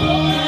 Lord.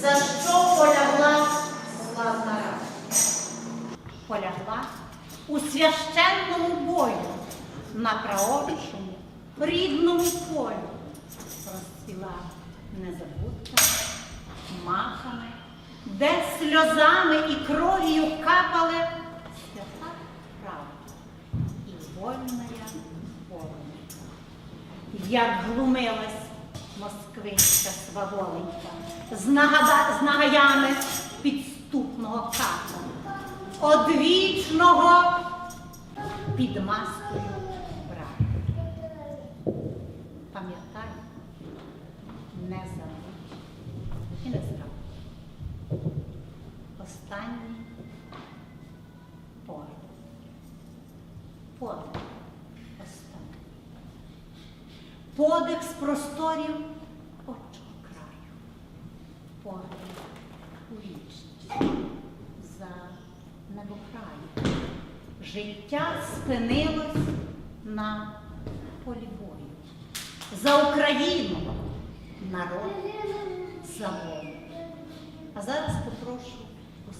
За що полягла славна рада? Полягла у священному бою на праотчому рідному полю. Розцвіла незабудка махами, де сльозами і кров'ю капали свята правда і вольная воленька. Як глумилась москвинська сваволенька з, нагада, з нагаями підступного ката, одвічного під маскою брата. Пам'ятай, не забудь і не зрадь. Останній поряд. Подих останній. Подих з просторів отчого краю. Подих у вічність за небокраю. Життя спинилось на полі бою. За Україну, народ, за. А зараз попрошу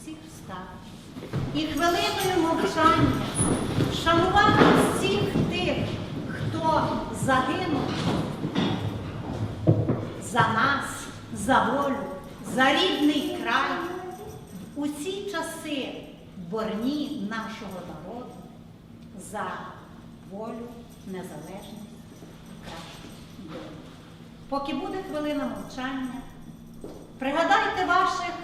усіх встати і хвилиною мовчання шанувати всіх тих, хто загинув за нас, за волю, за рідний край. У ці часи борні нашого народу за волю, незалежність і кращу долю. Поки буде хвилина мовчання, пригадайте ваших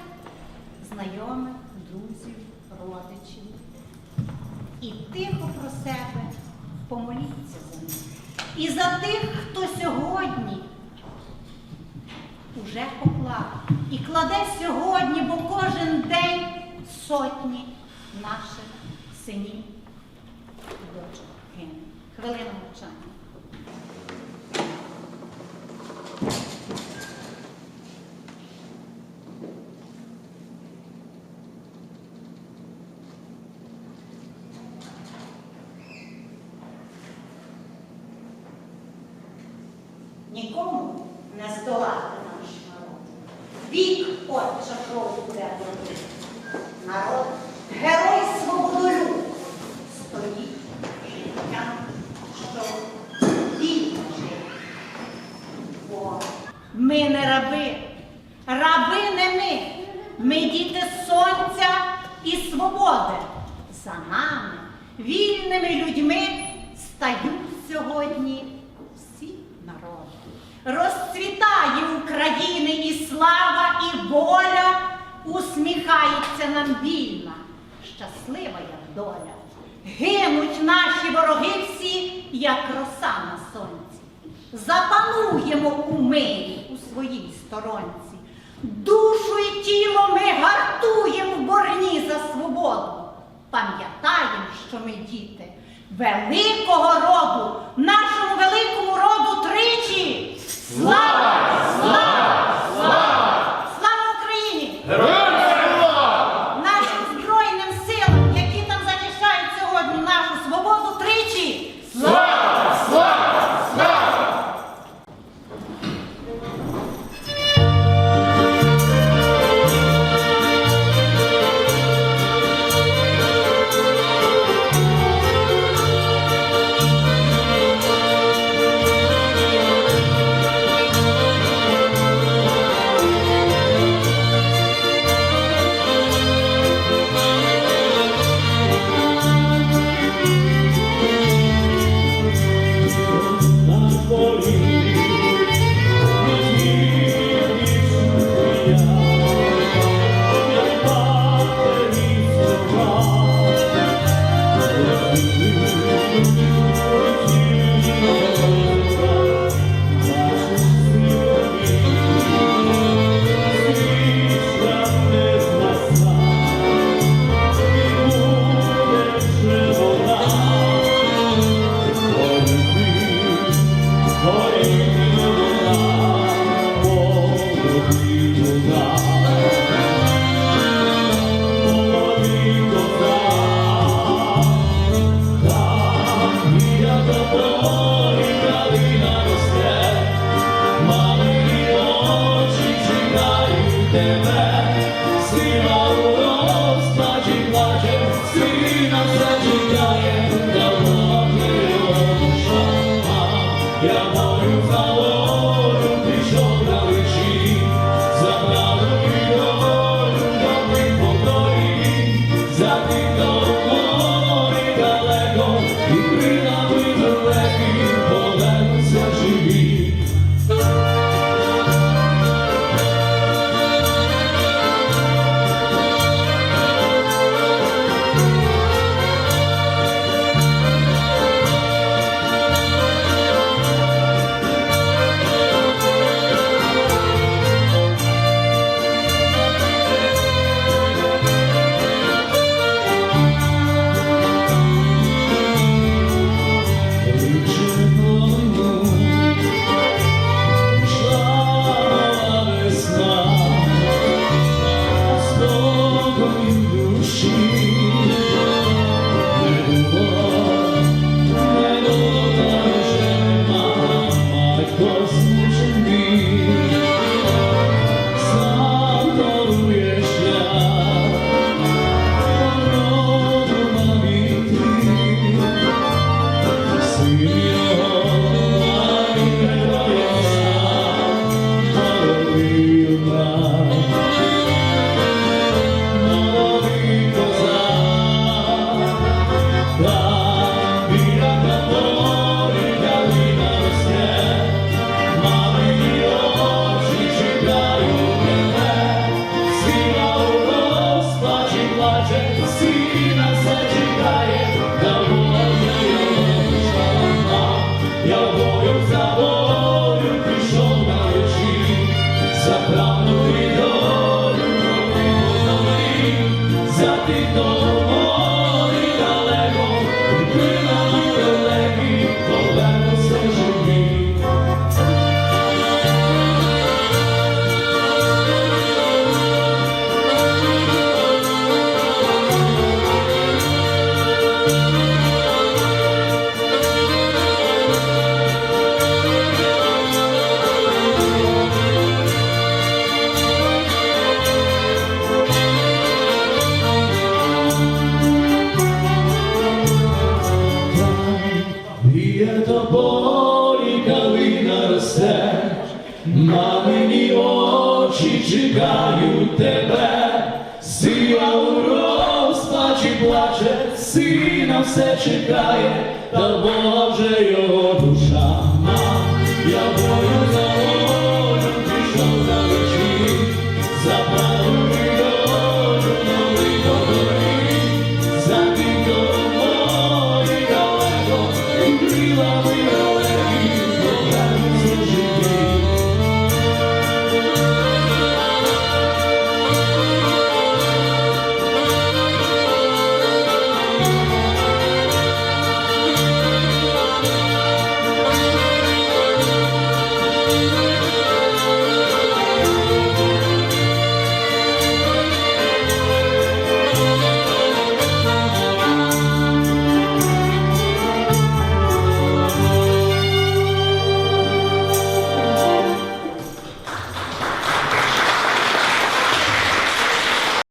себе помоліться за них. І за тих, хто сьогодні уже поклав і кладе сьогодні, бо кожен день сотні наших синів і дочок. Хвилина мовчання. Нікому не здолати наш народ. Вік отча кров буде робити. Народ, герой свободолюб, стоїть життям, що вільно жити. Бо ми не раби, раби не ми. Ми діти сонця і свободи. За нами, вільними людьми, стають сьогодні. Розцвітає України і слава, і воля, усміхається нам вільна, щаслива як доля. Гинуть наші вороги всі, як роса на сонці. Запануємо у мирі у своїй сторонці. Душу і тіло ми гартуємо в борні за свободу. Пам'ятаємо, що ми діти великого роду, нашому великому роду тричі. Слава! Слава! я у розпачі плаче, сина все чекає, та Бога його душа. Я боюсь.